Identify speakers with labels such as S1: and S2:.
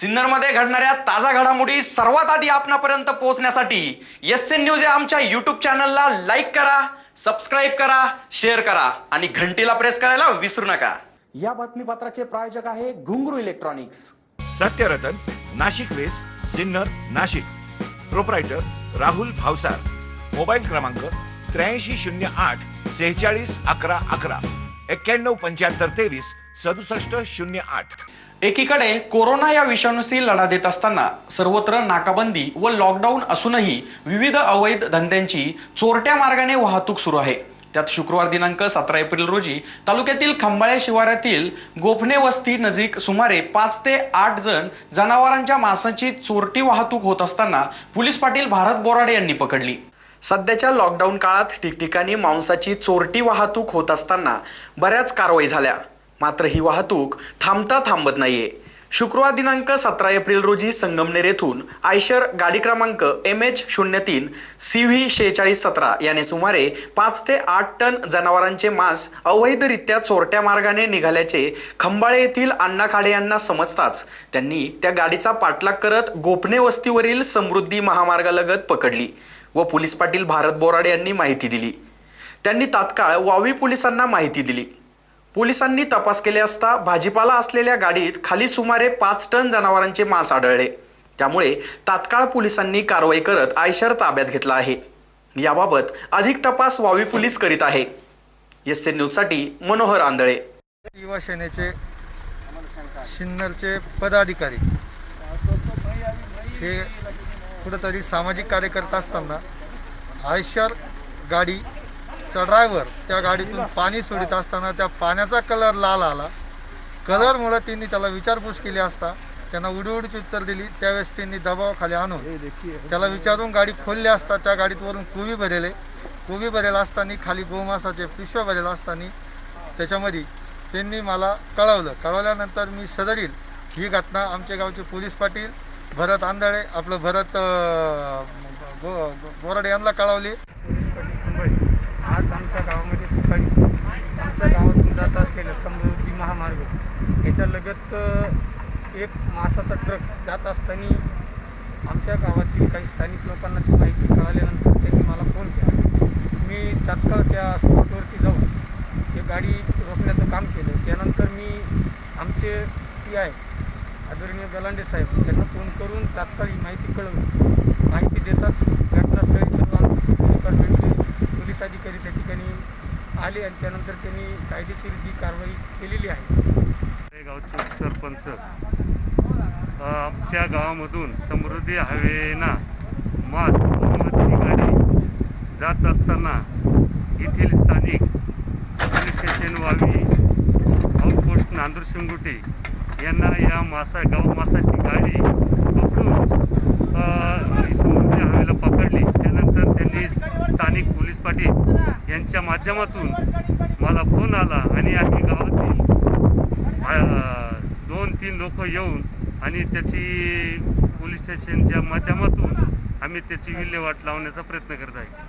S1: सिन्नरमध्ये घडणाऱ्या ताजा घडामोडी सर्वात आधी आपणापर्यंत पोहोचण्यासाठी एस एन न्यूज या आमच्या युट्यूब चॅनलला लाईक करा सबस्क्राईब करा शेअर करा आणि घंटीला प्रेस करायला विसरू नका. या बातमीपत्राचे प्रायोजक आहे Ghungroo electronics
S2: Satyaratan Nashik west Sinnar Nashik. Proprietor Rahul Bhavsar. Mobile क्रमांक त्र्याऐंशी शून्य आठ सेहेचाळीस अकरा अकरा. एक्क्याण्णव पंच्याहत्तर तेवीस सदुसष्ट शून्य आठ.
S1: एकीकडे कोरोना या विषाणूशी लढा देत असताना सर्वत्र नाकाबंदी व लॉकडाऊन असूनही विविध अवैध धंद्यांची चोरट्या मार्गाने वाहतूक सुरू आहे. त्यात शुक्रवार दिनांक सतरा एप्रिल रोजी तालुक्यातील खंबाळे शिवारातील गोफणे वस्ती नजीक सुमारे पाच ते आठ जण जनावरांच्या मांसाची चोरटी वाहतूक होत असताना पोलीस पाटील भारत बोराडे यांनी पकडली. सध्याच्या लॉकडाऊन काळात ठिकठिकाणी मांसाची चोरटी वाहतूक होत असताना बऱ्याच कारवाई झाल्या. मात्र ही वाहतूक थांबता थांबत नाहीये. शुक्रवार दिनांक सतरा एप्रिल रोजी संगमनेर येथून आयशर गाडी क्रमांक एम एच शून्य तीन सी व्ही शेहेचाळीस सतरा याने सुमारे पाच ते आठ टन जनावरांचे मांस अवैधरित्या चोरट्या मार्गाने निघाल्याचे खंबाळे येथील अण्णा खाडे यांना समजताच त्यांनी त्या गाडीचा पाठलाग करत गोपणे वस्तीवरील समृद्धी महामार्गालगत पकडली व पोलीस पाटील भारत बोराडे यांनी माहिती दिली. त्यांनी तात्काळ वावी पोलिसांना माहिती दिली. पोलिसांनी तपास केले असता भाजीपाला असलेल्या गाडीत खाली सुमारे पाच टन जनावरांचे मांस आढळले. त्यामुळे तात्काळ पोलिसांनी कारवाई करत आयशर ताब्यात घेतला आहे. याबाबत अधिक तपास वावी पोलीस करीत आहे. एस एन न्यूजसाठी मनोहर आंधळे.
S3: युवा सेनेचे सिन्नरचे पदाधिकारी. हे कुठंतरी सामाजिक कार्यकर्ता असताना आयशर गाडी गाडीचा ड्रायव्हर त्या गाडीतून पाणी सोडित असताना त्या पाण्याचा कलर लाल आला. कलरमुळं त्यांनी त्याला विचारपूस केली असता त्यांना उडीउडीची उत्तर दिली. त्यावेळेस त्यांनी दबावाखाली आणून त्याला विचारून गाडी खोलली असता त्या गाडीत वरून कोबी भरेले. कोबी भरेल असताना खाली गोमासाचे पिशव्या भरेल असताना त्याच्यामध्ये त्यांनी मला कळवलं. कळवल्यानंतर मी सदरील. ही घटना आमच्या गावचे पोलीस पाटील भरत आंधळे आपलं भरत गो- गोराडे यांना कळवली.
S4: पोलीस पाटील खंबाळे आज आमच्या गावामध्ये सकाळी आमच्या गावातून जात असलेलं समृद्धी त्याच्या लगत एक मासाचा ट्रक जात असताना आमच्या गावातील काही स्थानिक लोकांना ती माहिती कळाल्यानंतर त्यांनी मला फोन केला. मी तात्काळ त्या स्पॉटवरती जाऊन ते गाडी रोखण्याचं काम केलं. त्यानंतर मी आमचे पी आय आदरणीय गलांडे साहेब यांना फोन करून तात्काळ ही माहिती कळवली. माहिती देताच घटनास्थळी सर्व आमचे डिपार्टमेंटचे पोलीस अधिकारी त्या ठिकाणी आले आणि त्यानंतर त्यांनी कायदेशीर जी कारवाई केलेली आहे गावचे सरपंच आमच्या गावामधून समृद्धी हायवेना मास ची गाडी जात असताना येथील स्थानिक police station Wavi outpost Nandur Shingote यांना या मासा गाव मासाची गाडी पकडून समृद्धी हवेला पकडली. त्यानंतर त्यांनी स्थानिक पोलीस पाटील यांच्या माध्यमातून मला फोन आला आणि आम्ही गावातील दोन तीन लोक येऊन आणि त्याची पोलीस स्टेशनच्या माध्यमातून आम्ही त्याची विल्हेवाट लावण्याचा प्रयत्न करत आहे.